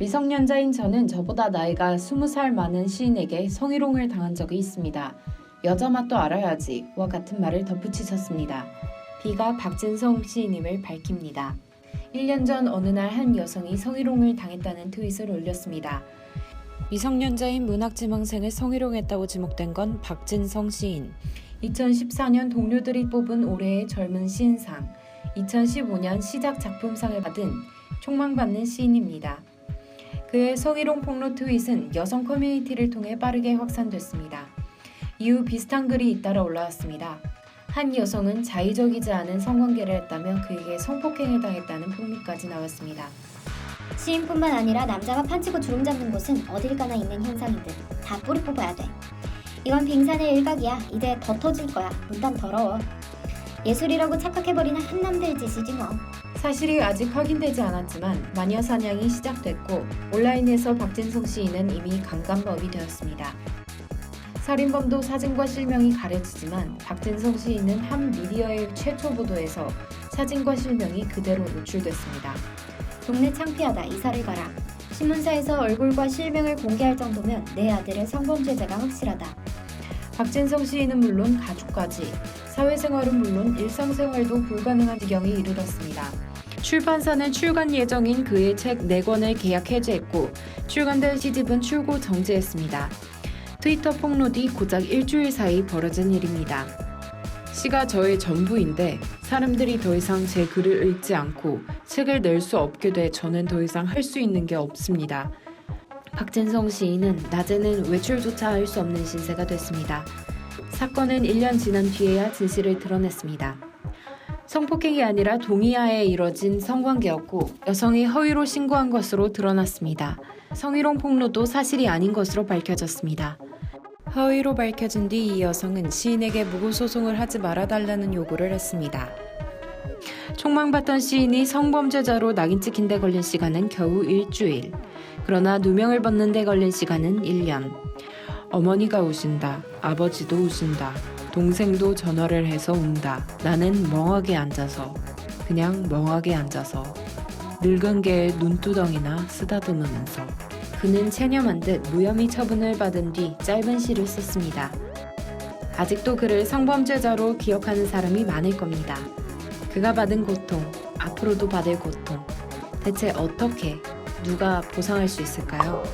미성년자인 저는 저보다 나이가 20살 많은 시인에게 성희롱을 당한 적이 있습니다. 여자 맛도 알아야지 와 같은 말을 덧붙이셨습니다. B가 박진성 시인임을 밝힙니다. 1년 전 어느 날 한 여성이 성희롱을 당했다는 트윗을 올렸습니다. 미성년자인 문학지망생을 성희롱했다고 지목된 건 박진성 시인. 2014년 동료들이 뽑은 올해의 젊은 시인상, 2015년 시작 작품상을 받은 촉망받는 시인입니다. 그의 성희롱 폭로 트윗은 여성 커뮤니티를 통해 빠르게 확산됐습니다. 이후 비슷한 글이 잇따라 올라왔습니다. 한 여성은 자의적이지 않은 성관계를 했다며 그에게 성폭행을 당했다는 폭로까지 나왔습니다. 시인뿐만 아니라 남자가 판치고 주름 잡는 곳은 어딜 가나 있는 현상이듯 다 뿌리 뽑아야 돼. 이건 빙산의 일각이야. 이제 더 터질 거야. 문단 더러워. 예술이라고 착각해버리는 한남들 짓이지 뭐. 사실이 아직 확인되지 않았지만 마녀 사냥이 시작됐고 온라인에서 박진성 시인은 이미 강간범이 되었습니다. 살인범도 사진과 실명이 가려지지만 박진성 시인은 한 미디어의 최초 보도에서 사진과 실명이 그대로 노출됐습니다. 동네 창피하다. 이사를 가라. 신문사에서 얼굴과 실명을 공개할 정도면 내 아들의 성범죄자가 확실하다. 박진성 시인은 물론 가족까지 사회생활은 물론 일상생활도 불가능한 지경에 이르렀습니다. 출판사는 출간 예정인 그의 책 4권을 계약 해지했고 출간될 시집은 출고 정지했습니다. 트위터 폭로 뒤 고작 일주일 사이 벌어진 일입니다. 시가 저의 전부인데 사람들이 더 이상 제 글을 읽지 않고 책을 낼 수 없게 돼 저는 더 이상 할 수 있는 게 없습니다. 박진성 시인은 낮에는 외출조차 할 수 없는 신세가 됐습니다. 사건은 1년 지난 뒤에야 진실을 드러냈습니다. 성폭행이 아니라 동의하에 이뤄진 성관계였고 여성이 허위로 신고한 것으로 드러났습니다. 성희롱 폭로도 사실이 아닌 것으로 밝혀졌습니다. 허위로 밝혀진 뒤 이 여성은 시인에게 무고 소송을 하지 말아달라는 요구를 했습니다. 총망받던 시인이 성범죄자로 낙인 찍힌 데 걸린 시간은 겨우 일주일. 그러나 누명을 벗는 데 걸린 시간은 1년. 어머니가 우신다. 아버지도 우신다. 동생도 전화를 해서 운다. 나는 멍하게 앉아서. 그냥 멍하게 앉아서. 늙은 개의 눈두덩이나 쓰다듬으면서. 그는 체념한 듯 무혐의 처분을 받은 뒤 짧은 시를 썼습니다. 아직도 그를 성범죄자로 기억하는 사람이 많을 겁니다. 그가 받은 고통, 앞으로도 받을 고통. 대체 어떻게, 누가 보상할 수 있을까요?